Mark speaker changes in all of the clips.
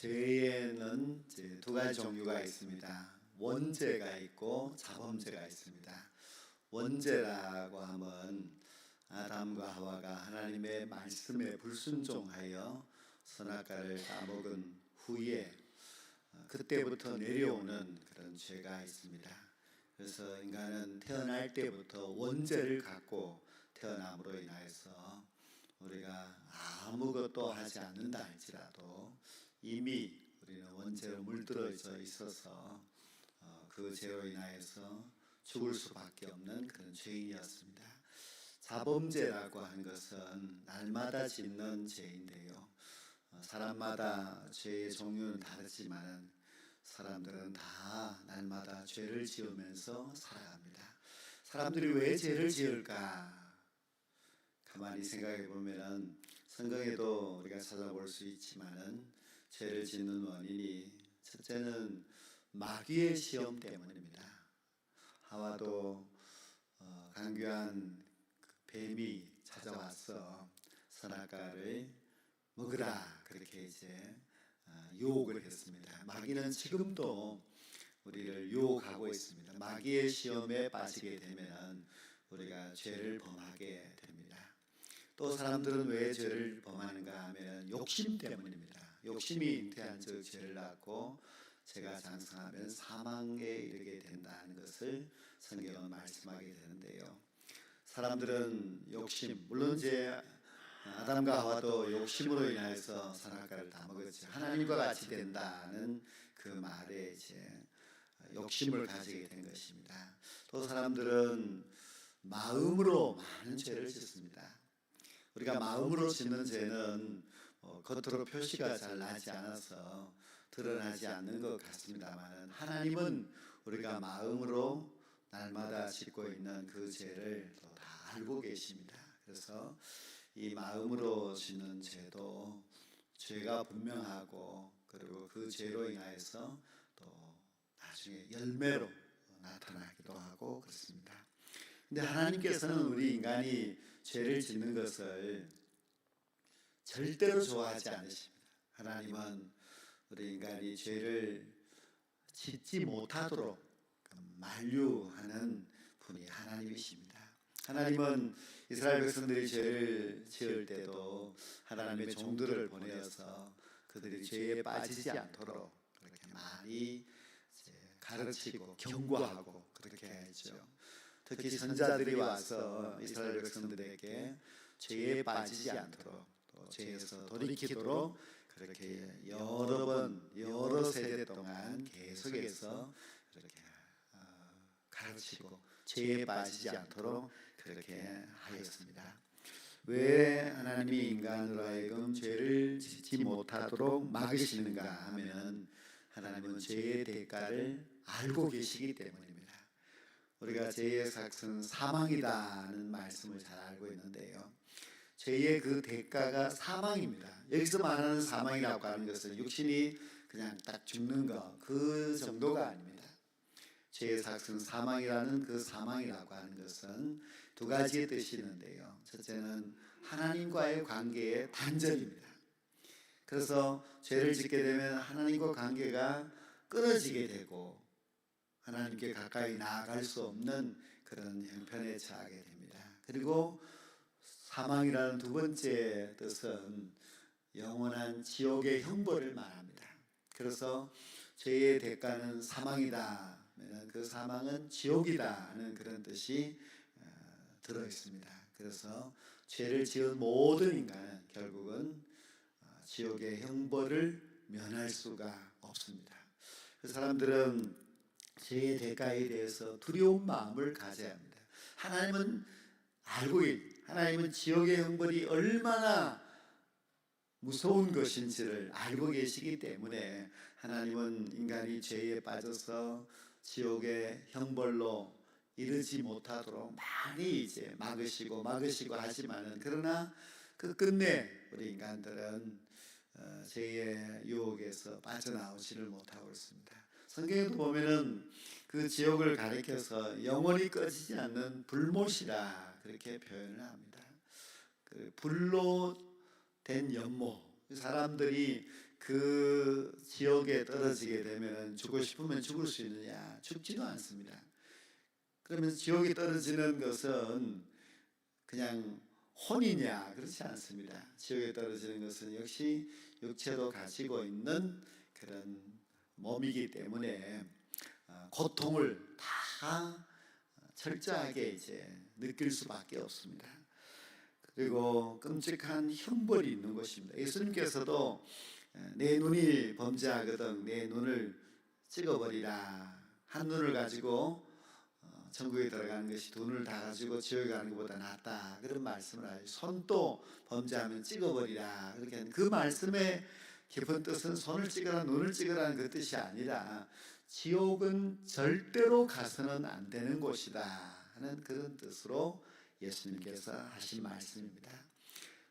Speaker 1: 죄에는 두 가지 종류가 있습니다. 원죄가 있고 자범죄가 있습니다. 원죄라고 하면 아담과 하와가 하나님의 말씀에 불순종하여 선악과를 따먹은 후에 어, 그때부터 내려오는 그런 죄가 있습니다. 그래서 인간은 태어날 때부터 원죄를 갖고 태어남으로 인하여서 우리가 아무것도 하지 않는다 할지라도 이미 우리는 원죄로 물들어져 있어서 어, 그 죄로 인하여서 죽을 수밖에 없는 그런 죄인이었습니다. 자범죄라고 하는 것은 날마다 짓는 죄인데요. 어, 사람마다 죄의 종류는 다르지만 사람들은 다 날마다 죄를 지으면서 살아갑니다. 사람들이 왜 죄를 지을까? 가만히 생각해 보면은 성경에도 우리가 찾아볼 수 있지만은 죄를 짓는 원인이 첫째는 마귀의 시험 때문입니다. 하와도 어, 강교한 그 뱀이 찾아와서 선악과를 먹으라 그렇게 이제 어, 유혹을 했습니다. 마귀는 지금도 우리를 유혹하고 있습니다. 마귀의 시험에 빠지게 되면 우리가 죄를 범하게 됩니다. 또 사람들은 왜 죄를 범하는가 하면 욕심 때문입니다. 욕심이 잉태한 즉 죄를 낳고 죄가 장성하면 사망에 이르게 된다는 것을 성경은 말씀하게 되는데요. 사람들은 욕심, 물론 이제 아담과 하와도 욕심으로 인하여서 선악과를 다 먹었지 하나님과 같이 된다는 그 말에 이제 욕심을 가지게 된 것입니다. 또 사람들은 마음으로 많은 죄를 짓습니다. 우리가 마음으로 짓는 죄는 어, 겉으로 표시가 잘 나지 않아서 드러나지 않는 것 같습니다만 하나님은 우리가 마음으로 날마다 짓고 있는 그 죄를 또다 알고 계십니다. 그래서 이 마음으로 짓는 죄도 죄가 분명하고 그리고 그 죄로 인하여서 또 나중에 열매로 나타나기도 하고 그렇습니다. 근데 하나님께서는 우리 인간이 죄를 짓는 것을 절대로 좋아하지 않으십니다. 하나님은 우리 인간이 죄를 짓지 못하도록 그 만류하는 분이 하나님이십니다. 하나님은 이스라엘 백성들이 죄를 지을 때도 하나님의 종들을 보내어서 그들이 죄에 빠지지 않도록 그렇게 많이 가르치고 경고하고 그렇게 했죠. 특히 선자들이 와서 이스라엘 백성들에게 죄에 빠지지 않도록 또 죄에서 돌이키도록 그렇게 여러 번 여러 세대 동안 계속해서 그렇게 어, 가르치고 죄에 빠지지 않도록 그렇게 하였습니다. 왜 하나님이 인간으로 하여금 죄를 짓지 못하도록 막으시는가 하면 하나님은 죄의 대가를 알고 계시기 때문입니다. 우리가 죄의 삭은 사망이다는 말씀을 잘 알고 있는데요. 죄의 그 대가가 사망입니다. 여기서 말하는 사망이라고 하는 것은 육신이 그냥 딱 죽는 것 그 정도가 아닙니다. 죄의 삭은 사망이라는 그 사망이라고 하는 것은 두 가지의 뜻이 있는데요. 첫째는 하나님과의 관계의 단절입니다. 그래서 죄를 짓게 되면 하나님과 관계가 끊어지게 되고 하나님께 가까이 나아갈 수 없는 그런 형편에 처하게 됩니다. 그리고 사망이라는 두 번째 뜻은 영원한 지옥의 형벌을 말합니다. 그래서 죄의 대가는 사망이다. 그 사망은 지옥이다는 그런 뜻이 어, 들어 있습니다. 그래서 죄를 지은 모든 인간은 결국은 어, 지옥의 형벌을 면할 수가 없습니다. 그 사람들은 죄의 대가에 대해서 두려운 마음을 가져야 합니다. 하나님은 알고 있, 하나님은 지옥의 형벌이 얼마나 무서운 것인지를 알고 계시기 때문에 하나님은 인간이 죄에 빠져서 지옥의 형벌로 이르지 못하도록 많이 이제 막으시고 막으시고 하지만은 그러나 그 끝내 우리 인간들은 어, 죄의 유혹에서 빠져나오지를 못하고 있습니다. 성경에도 보면은 그 지옥을 가리켜서 영원히 꺼지지 않는 불못이라 그렇게 표현을 합니다. 그 불로 된 연못, 사람들이 그 지역에 떨어지게 되면 죽고 싶으면 죽을 수 있느냐? 죽지도 않습니다. 그러면 지옥에 떨어지는 것은 그냥 혼이냐? 그렇지 않습니다. 지옥에 떨어지는 것은 역시 육체도 가지고 있는 그런 몸이기 때문에 어, 고통을 다 철저하게 이제 느낄 수밖에 없습니다. 그리고 끔찍한 형벌이 있는 것입니다. 예수님께서도 내 눈이 범죄하거든 내 눈을 찍어버리라 한 눈을 가지고 어, 천국에 들어가는 것이 두 눈을 다 가지고 지옥에 가는 것보다 낫다 그런 말씀을 하죠. 손도 범죄하면 찍어버리라 그렇게 그 말씀의 깊은 뜻은 손을 찍어라 눈을 찍어라는 그 뜻이 아니라 지옥은 절대로 가서는 안 되는 곳이다 하는 그런 뜻으로 예수님께서 하신 말씀입니다.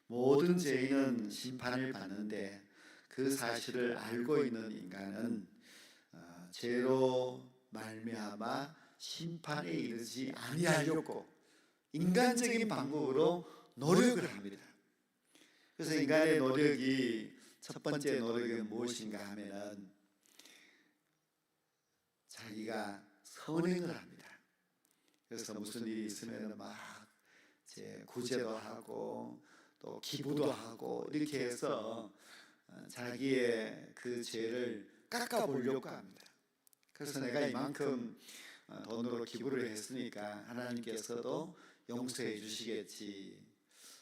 Speaker 1: 모든 죄인은 심판을 받는데 그 사실을 알고 있는 인간은 어, 죄로 말미암아 심판에 이르지 아니하려고 인간적인 방법으로 노력을 합니다. 그래서 인간의 노력이 첫 번째 노력은 무엇인가 하면은 자기가 선행을 합니다. 그래서 무슨 일이 있으면 막 이제 구제도 하고 또 기부도 하고 이렇게 해서 어, 자기의 그 죄를 깎아 보려고 합니다. 그래서 내가 이만큼 어, 돈으로 기부를 했으니까 하나님께서도 용서해 주시겠지.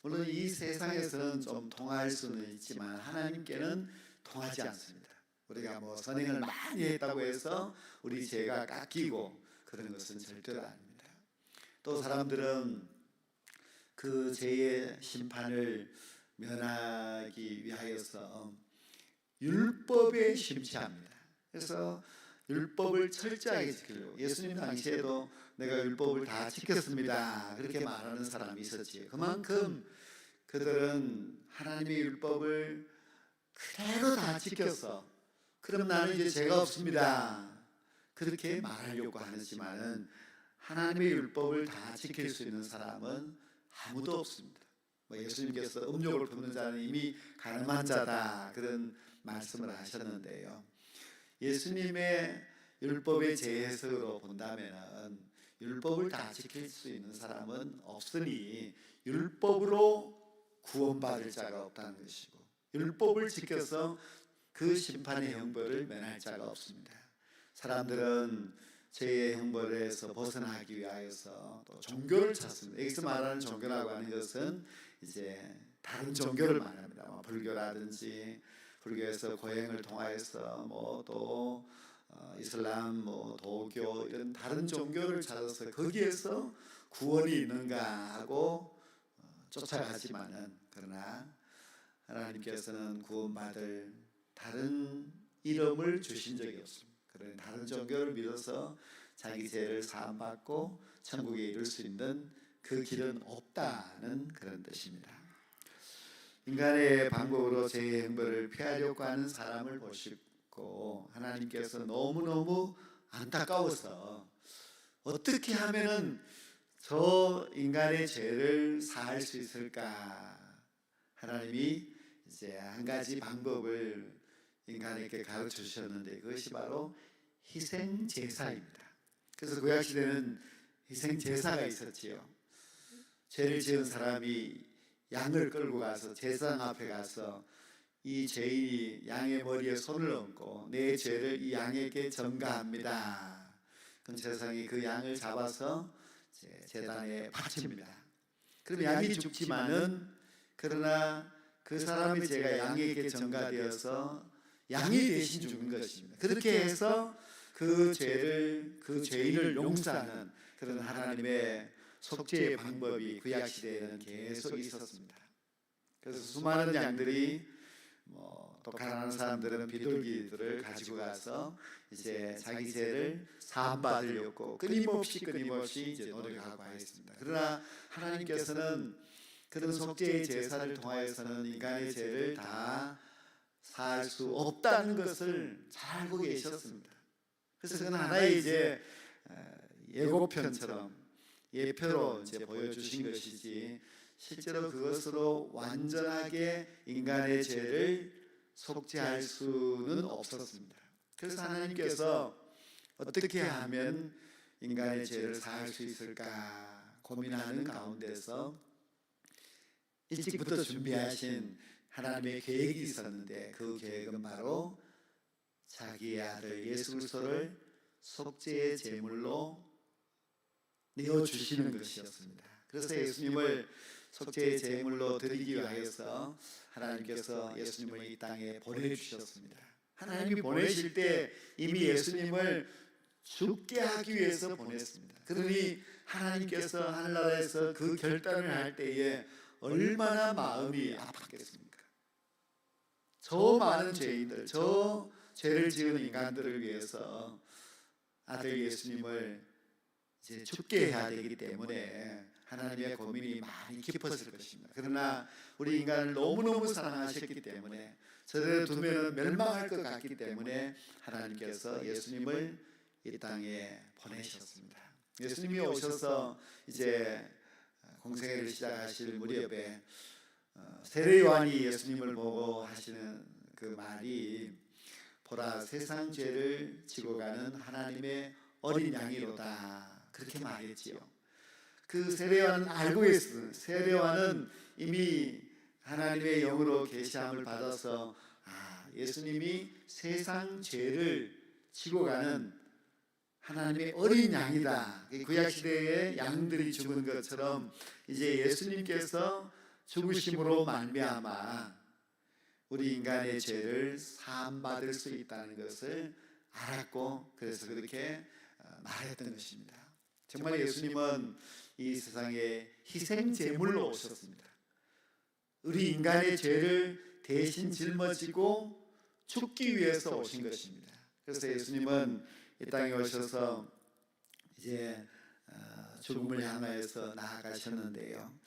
Speaker 1: 물론 이 세상에서는 좀 통할 수는 있지만 하나님께는 통하지 않습니다. 우리가 뭐 선행을 많이 했다고 해서 우리 죄가 깎이고 그런 것은 절대로 아닙니다. 또 사람들은 그 죄의 심판을 면하기 위하여서 율법에 심취합니다. 그래서 율법을 철저하게 지키려고 예수님 당시에도 내가 율법을 다 지켰습니다. 그렇게 말하는 사람이 있었지. 그만큼 그들은 하나님의 율법을 그대로 다 지켰어. 그럼 나는 이제 죄가 없습니다. 그렇게 말하려고 하지만은 하나님의 율법을 다 지킬 수 있는 사람은 아무도 없습니다. 뭐 예수님께서 음욕을 품는 자는 이미 가늠한 자다 그런 말씀을 하셨는데요. 예수님의 율법의 재해석으로 본다면은 율법을 다 지킬 수 있는 사람은 없으니 율법으로 구원받을 자가 없다는 것이고 율법을 지켜서 그 심판의 형벌을 면할 자가 없습니다. 사람들은 죄의 형벌에서 벗어나기 위하여서 또 종교를 찾습니다. 여기서 말하는 종교라고 하는 것은 이제 다른 종교를 말합니다. 뭐 불교라든지 불교에서 고행을 통하여서 뭐또 어, 이슬람, 뭐 도교 이런 다른 종교를 찾아서 거기에서 구원이 있는가 하고 어, 쫓아가지만은 그러나 하나님께서는 구원받을 다른 이름을 주신 적이 없습니다. 그런 다른 종교를 믿어서 자기 죄를 사함 받고 천국에 이룰 수 있는 그 길은 없다는 그런 뜻입니다. 인간의 방법으로 죄의 행벌을 피하려고 하는 사람을 보시고 하나님께서 너무너무 안타까워서 어떻게 하면은 저 인간의 죄를 사할 수 있을까? 하나님이 이제 한 가지 방법을 인간에게 가르쳐 주셨는데 그것이 바로 희생 제사입니다. 그래서 구약 시대는 희생 제사가 있었지요. 죄를 지은 사람이 양을 끌고 가서 제사장 앞에 가서 이 죄인이 양의 머리에 손을 얹고 내 죄를 이 양에게 전가합니다. 그럼 제사장이 그 양을 잡아서 제단에 바칩니다. 그럼 양이 죽지만은 그러나 그 사람의 죄가 양에게 전가되어서 양이 대신 죽은 것입니다. 그렇게 해서 그 죄를 그 죄인을 용서하는 그런 하나님의 속죄의 방법이 구약 시대에는 계속 있었습니다. 그래서 수많은 양들이 뭐또 가난한 사람들은 비둘기들을 가지고 가서 이제 자기 죄를 사함 받으려고 끊임없이 끊임없이 이제 노력하고 했습니다. 그러나 하나님께서는 그런 속죄의 제사를 통하여서는 인간의 죄를 다 살 수 없다는 것을 잘 알고 계셨습니다. 그래서 그건 하나의 이제 예고편처럼 예표로 이제 보여주신 것이지 실제로 그것으로 완전하게 인간의 죄를 속죄할 수는 없었습니다. 그래서 하나님께서 어떻게 하면 인간의 죄를 사할 수 있을까 고민하는 가운데서 일찍부터 준비하신 하나님의 계획이 있었는데 그 계획은 바로 자기의 아들 예수 그리스도를 속죄의 제물로 내어 주시는 것이었습니다. 그래서 예수님을 속죄의 제물로 드리기 위해서 하나님께서 예수님을 이 땅에 보내 주셨습니다. 하나님이 보내실 때 이미 예수님을 죽게 하기 위해서 보냈습니다. 그러니 하나님께서 하늘나라에서 그 결단을 할 때에 얼마나 마음이 아팠겠습니까? 저 많은 죄인들, 저 죄를 지은 인간들을 위해서 아들 예수님을 이제 죽게 해야 되기 때문에 하나님의 고민이 많이 깊었을 것입니다. 그러나 우리 인간을 너무너무 사랑하셨기 때문에 저를 두면 멸망할 것 같기 때문에 하나님께서 예수님을 이 땅에 보내셨습니다. 예수님이 오셔서 이제 공생애를 시작하실 무렵에 어, 세례 요한이 예수님을 보고 하시는 그 말이 보라 세상 죄를 지고 가는 하나님의 어린 양이로다 그렇게 말했지요. 그 세례 요한은 알고 있어요. 세례 요한은 이미 하나님의 영으로 계시함을 받아서 아, 예수님이 세상 죄를 지고 가는 하나님의 어린 양이다. 구약 시대에 양들이 죽은 것처럼 이제 예수님께서 죽으심으로 말미암아 우리 인간의 죄를 사함 받을 수 있다는 것을 알았고 그래서 그렇게 어, 말했던 것입니다. 정말 예수님은 이 세상에 희생 제물로 오셨습니다. 우리 인간의 죄를 대신 짊어지고 죽기 위해서 오신 것입니다. 그래서 예수님은 이 땅에 오셔서 이제 어, 죽음을 향하여서 나아가셨는데요.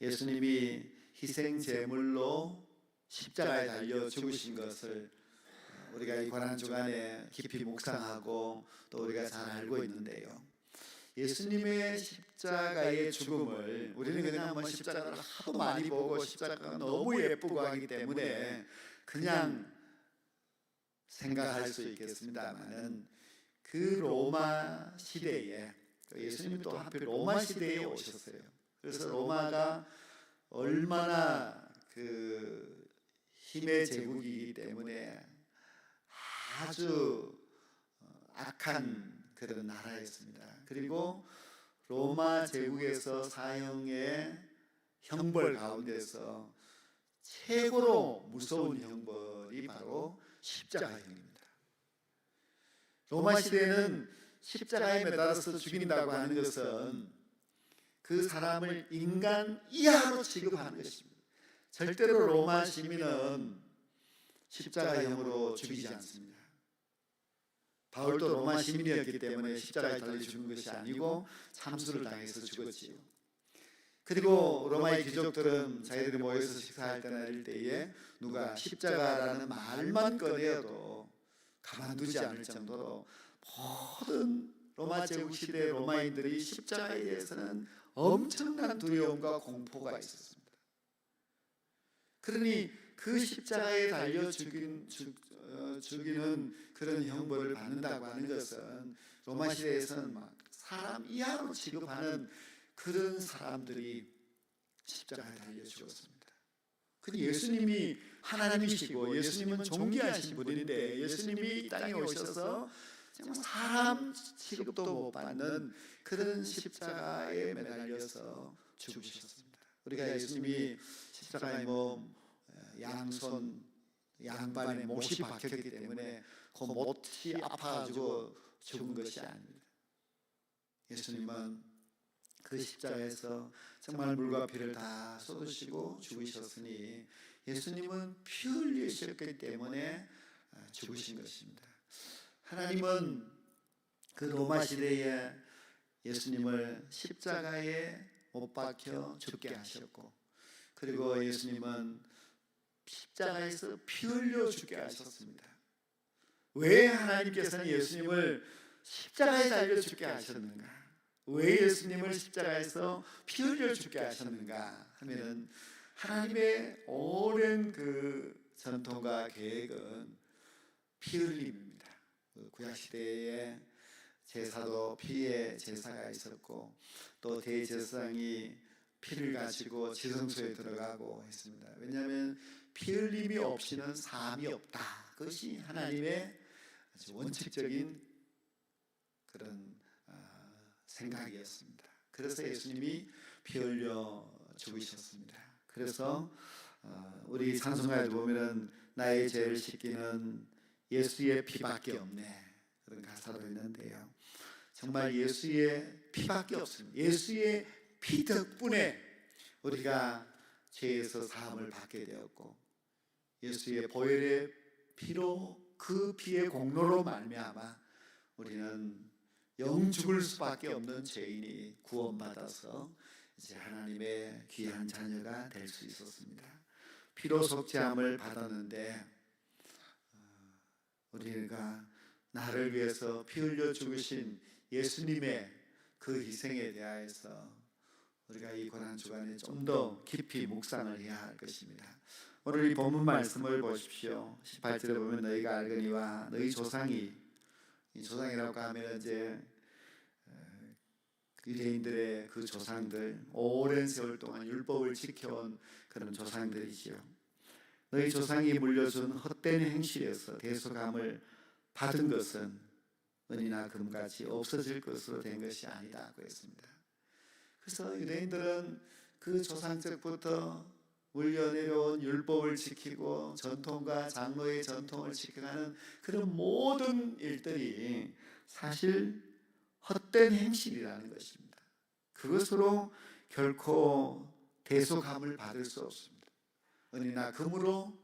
Speaker 1: 예수님이 희생 제물로 십자가에 달려 죽으신 것을 어, 우리가 이 고난 주간에 깊이 묵상하고 또 우리가 잘 알고 있는데요. 예수님의 십자가의 죽음을 우리는 그냥 뭐 십자가를 하도 많이 보고 십자가가 너무 예쁘고 하기 때문에 그냥 생각할 수 있겠습니다만은 그 로마 시대에 예수님이 또 하필 로마 시대에 오셨어요. 그래서 로마가 얼마나 그 힘의 제국이기 때문에 아주 악한 그런 나라였습니다. 그리고 로마 제국에서 사형의 형벌 가운데서 최고로 무서운 형벌이 바로 십자가형입니다. 로마 시대는 십자가에 매달아서 죽인다고 하는 것은 그 사람을 인간 이하로 취급하는 것입니다. 절대로 로마 시민은 십자가형으로 죽이지 않습니다. 바울도 로마 시민이었기 때문에 십자가에 달려 죽은 것이 아니고 참수를 당해서 죽었지요. 그리고 로마의 귀족들은 자기들이 모여서 식사할 때나 이럴 때에 누가 십자가라는 말만 꺼내어도 가만두지 않을 정도로 모든 로마 제국 시대 로마인들이 십자가에 대해서는 엄청난 두려움과 공포가 있었습니다. 그러니 그 십자가에 달려 죽인, 죽, 어, 죽이는 그런 형벌을 받는다고 하는 것은 로마 시대에서는 막 사람 이하로 취급하는 그런 사람들이 십자가에 달려 죽었습니다. 근데 예수님이 하나님이시고 예수님은 존귀하신 분인데 예수님이 이 땅에 오셔서 사람 취급도 못 받는 그런 십자가에 매달려서 죽으셨습니다. 우리가 예수님이 십자가에 뭐 양손 양반에 못이 박혔기 때문에 그 못이 아파가지고 죽은 것이 아닙니다. 예수님은 그 십자가에서 정말 물과 피를 다 쏟으시고 죽으셨으니 예수님은 피 흘리셨기 때문에 죽으신 것입니다. 하나님은 그 로마 시대에 예수님을 십자가에 못 박혀 죽게 하셨고 그리고 예수님은 십자가에서 피 흘려 죽게 하셨습니다. 왜 하나님께서는 예수님을 십자가에 달려 죽게 하셨는가? 왜 예수님을 십자가에서 피 흘려 죽게 하셨는가 하면은 하나님의 오랜 그 전통과 계획은 피 흘림입니다. 그 구약 시대에 제사도 피의 제사가 있었고 또 대제사장이 피를 가지고 지성소에 들어가고 했습니다. 왜냐하면 피 흘림이 없이는 삶이 없다. 그것이 하나님의 아주 원칙적인 그런 아, 생각이었습니다. 그래서 예수님이 피 흘려 죽으셨습니다. 그래서 어, 우리 찬송가에 보면은 나의 죄를 씻기는 예수의 피밖에 없네 그런 가사도 있는데요. 정말 예수의 피밖에 없습니다. 예수의 피 덕분에 우리가 죄에서 사함을 받게 되었고 예수의 보혈의 피로 그 피의 공로로 말미암아 우리는 영 죽을 수밖에 없는 죄인이 구원받아서 이제 하나님의 귀한 자녀가 될 수 있었습니다. 피로 속죄함을 받았는데 어, 우리가 나를 위해서 피 흘려 죽으신 예수님의 그 희생에 대하여서 우리가 이 고난 주간에 좀 더 깊이 묵상을 해야 할 것입니다. 오늘 이 본문 말씀을 보십시오. 18절에 보면 너희가 알거니와 너희 조상이 이 조상이라고 하면 이제 어, 유대인들의 그 조상들 오랜 세월 동안 율법을 지켜온 그런 조상들이지요. 너희 조상이 물려준 헛된 행실에서 대속함을 받은 것은 은이나 금같이 없어질 것으로 된 것이 아니다고 했습니다. 그래서 유대인들은 그 조상적부터 물려 내려온 율법을 지키고 전통과 장로의 전통을 지켜가는 그런 모든 일들이 사실 헛된 행실이라는 것입니다. 그것으로 결코 대속함을 받을 수 없습니다. 은이나 금으로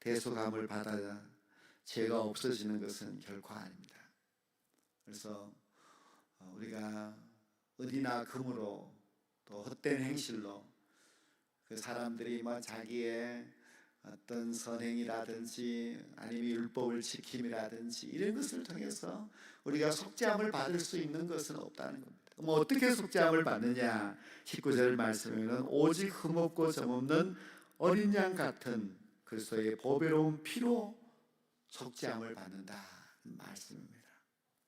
Speaker 1: 대속함을 받아야 죄가 없어지는 것은 결코 아닙니다. 그래서 어, 우리가 은이나 금으로 또 헛된 행실로 그 사람들이 뭐 자기의 어떤 선행이라든지 아니면 율법을 지킴이라든지 이런 것을 통해서 우리가 속죄함을 받을 수 있는 것은 없다는 겁니다. 뭐 어떻게 속죄함을 받느냐? 19절 말씀에는 오직 흠없고 점없는 어린 양 같은 그리스도의 보배로운 피로 속죄함을 받는다 말씀입니다.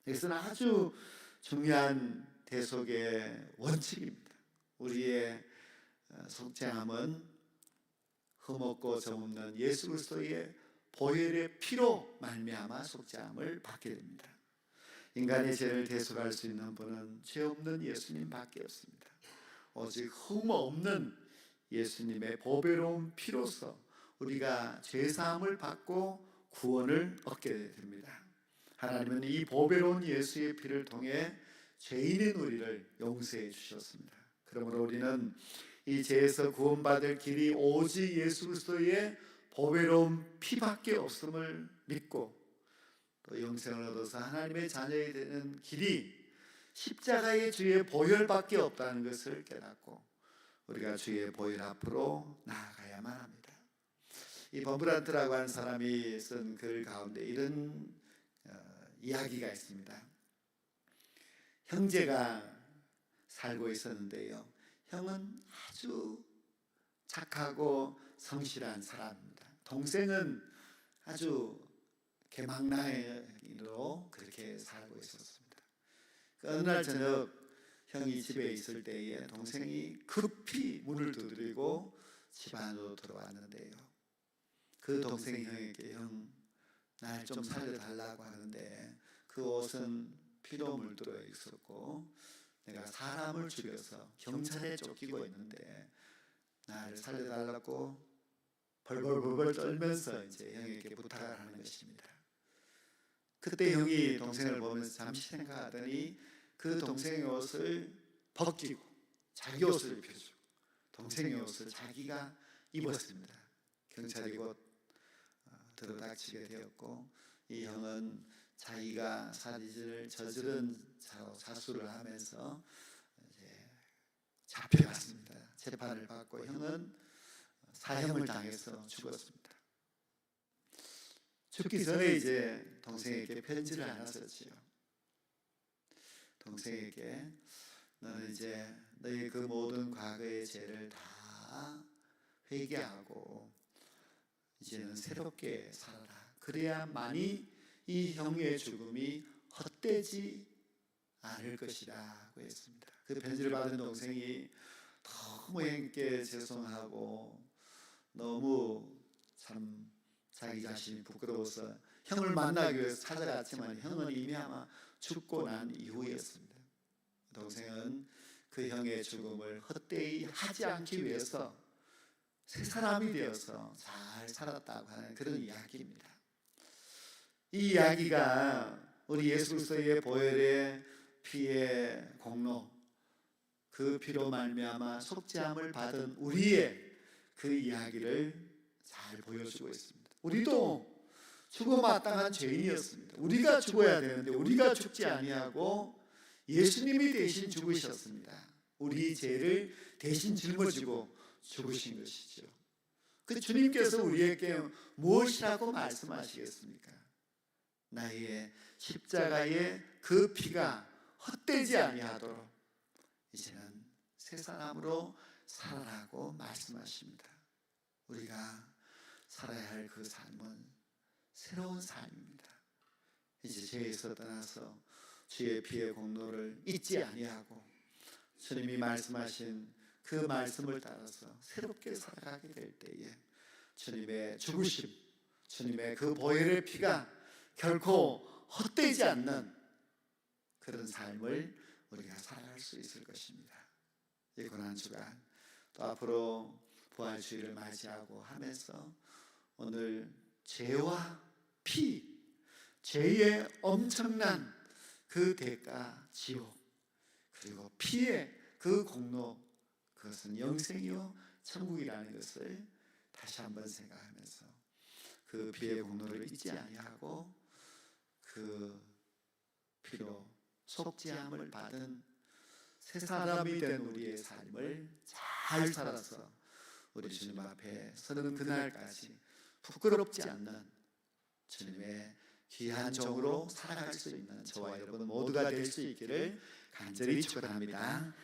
Speaker 1: 이것은 아주 중요한 대속의 원칙입니다. 우리의 어, 속죄함은 흠없고 점없는 예수 그리스도의 보혈의 피로 말미암아 속죄함을 받게 됩니다. 인간의 죄를 대속할 수 있는 분은 죄 없는 예수님밖에 없습니다. 오직 흠 없는 예수님의 보배로운 피로서 우리가 죄 사함을 받고 구원을 얻게 됩니다. 하나님은 이 보배로운 예수의 피를 통해 죄인인 우리를 용서해 주셨습니다. 그러므로 우리는 이 죄에서 구원받을 길이 오직 예수 그리스도의 보배로운 피밖에 없음을 믿고 또 영생을 얻어서 하나님의 자녀이 되는 길이 십자가의 주의 보혈밖에 없다는 것을 깨닫고 우리가 주의 보혈 앞으로 나아가야만 합니다. 이 버브란트라고 하는 사람이 쓴 글 가운데 이런 어, 이야기가 있습니다. 형제가 살고 있었는데요. 형은 아주 착하고 성실한 사람입니다. 동생은 아주 개망나이로 그렇게 살고 있었습니다. 그 어느 날 저녁 형이 집에 있을 때에 동생이 급히 문을 두드리고 집 안으로 들어왔는데요. 그 동생이 형에게 형, 날 좀 살려달라고 하는데 그 옷은 피로 물들어 있었고 내가 사람을 죽여서 경찰에 쫓기고 있는데 나를 살려달라고 벌벌벌벌 떨면서 이제 형에게 부탁을 하는 것입니다. 그때 형이 동생을 보면서 잠시 생각하더니 그 동생의 옷을 벗기고 자기 옷을 입혀주고 동생의 옷을 자기가 입었습니다. 경찰이 곧 어, 들어닥치게 되었고 이 형은 자기가 살인을 저지른 사수를 하면서 잡혀갔습니다. 재판을 받고 형은 사형을 당해서 죽었습니다. 죽기 전에 이제 동생에게 편지를 하나 썼지요. 동생에게 너는 이제 너희 그 모든 과거의 죄를 다 회개하고 이제는 새롭게 살아라. 그래야만이 이 형의 죽음이 헛되지 않을 것이라고 했습니다. 그 편지를 받은 동생이 너무 형께 죄송하고 너무 참 자기 자신이 부끄러워서 형을 만나기 위해서 찾아갔지만 형은 이미 아마 죽고 난 이후였습니다. 동생은 그 형의 죽음을 헛되이 하지 않기 위해서 새 사람이 되어서 잘 살았다고 하는 그런 이야기입니다. 이 이야기가 우리 예수 그리스도의 보혈의 피의 공로 그 피로 말미암아 속죄함을 받은 우리의 그 이야기를 잘 보여주고 있습니다. 우리도 죽어 마땅한 죄인이었습니다. 우리가 죽어야 되는데 우리가 죽지 아니하고 예수님이 대신 죽으셨습니다. 우리 죄를 대신 짊어지고 죽으신 것이죠. 그 주님께서 우리에게 무엇이라고 말씀하시겠습니까? 나의 십자가의 그 피가 헛되지 아니하도록 이제는 새 사람으로 살아라고 말씀하십니다. 우리가 살아야 할 그 삶은 새로운 삶입니다. 이제 죄에서 떠나서 주의 피의 공로를 잊지 아니하고 주님이 말씀하신 그 말씀을 따라서 새롭게 살아가게 될 때에 주님의 죽으심, 주님의 그 보혈의 피가 결코 헛되지 않는 그런 삶을 우리가 살아갈 수 있을 것입니다. 이 고난 주간 또 앞으로 부활주의를 맞이하고 하면서 오늘 죄와 피, 죄의 엄청난 그 대가 지옥. 그리고 피의 그 공로 그것은 영생이요 천국이라는 것을 다시 한번 생각하면서 그 피의 공로를 잊지 아니하고 그 피로 속죄함을 받은 새 사람이 된 우리의 삶을 잘 살아서 우리 주님 앞에 서는 그날까지 부끄럽지 않는 주님의 귀한 종으로 살아갈 수 있는 저와 여러분 모두가 될 수 있기를 간절히 축원합니다.